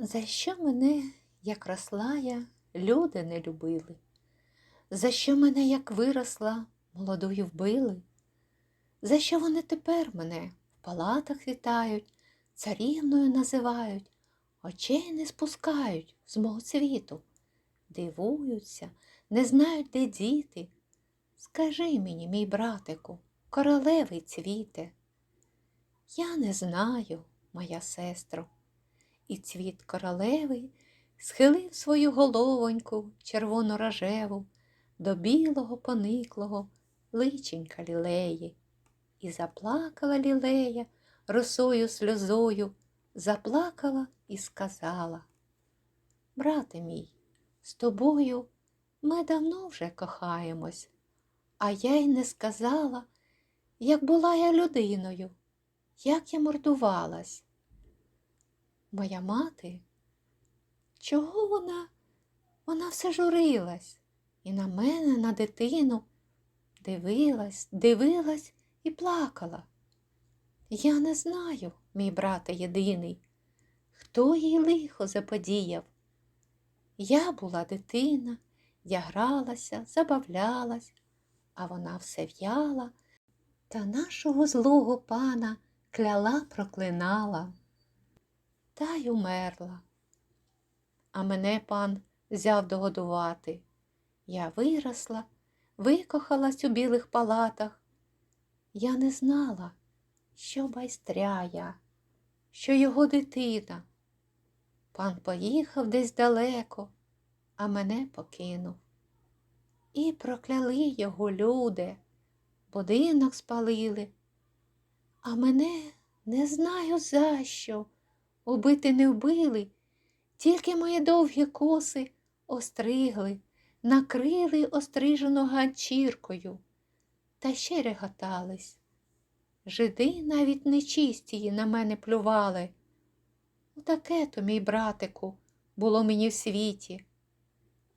За що мене, як росла я, люди не любили? За що мене, як виросла, молодою вбили? За що вони тепер мене в палатах вітають, царівною називають, очей не спускають з мого світу, дивуються, не знають, де діти. Скажи мені, мій братику, королевий цвіте. Я не знаю, моя сестро. І цвіт королеви схилив свою головоньку червоно-рожеву до білого пониклого личенька лілеї. І заплакала лілея росою сльозою, заплакала і сказала. Брате мій, з тобою ми давно вже кохаємось, а я й не сказала, як була я людиною, як я мордувалась. Моя мати, чого вона? Вона все журилась і на мене, на дитину, дивилась, дивилась і плакала. Я не знаю, мій брате єдиний, хто їй лихо заподіяв. Я була дитина, я гралася, забавлялась, а вона все в'яла та нашого злого пана кляла проклинала та й умерла. А мене пан взяв догодувати. Я виросла, викохалась у білих палатах. Я не знала, що байстряя, що його дитина. Пан поїхав десь далеко, а мене покинув. І прокляли його люди, будинок спалили, а мене не знаю за що. Убити не вбили, тільки мої довгі коси остригли, накрили острижену ганчіркою, та ще реготались. Жиди навіть нечистії на мене плювали. Отаке то, мій братику, було мені в світі.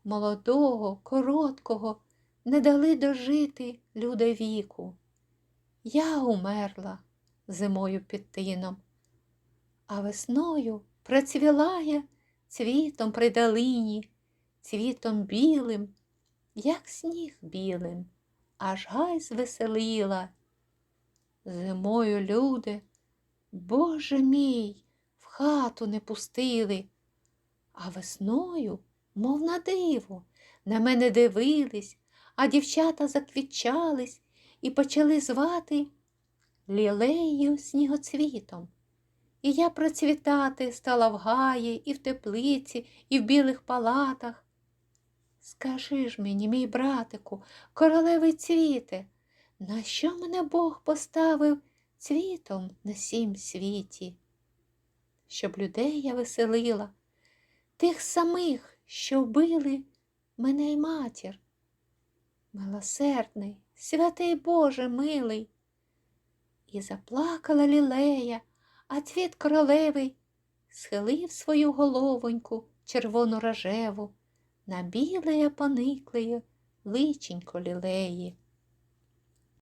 Молодого, короткого не дали дожити люди віку. Я умерла зимою під тином а весною процвіла я цвітом при долині, цвітом білим, як сніг білим, аж гай звеселила. Зимою люди, Боже мій, в хату не пустили, а весною, мов на диво, на мене дивились, а дівчата заквітчались і почали звати лілею снігоцвітом. І я процвітати стала в гаї, і в теплиці, і в білих палатах. Скажи ж мені, мій братику, королевий цвіте, на що мене Бог поставив цвітом на сім світі? Щоб людей я веселила, тих самих, що вбили мене й матір. Милосердний, святий Боже милий. І заплакала лілея а цвіт королевий схилив свою головоньку червоно рожеву на біле пониклеє личенько лілеї.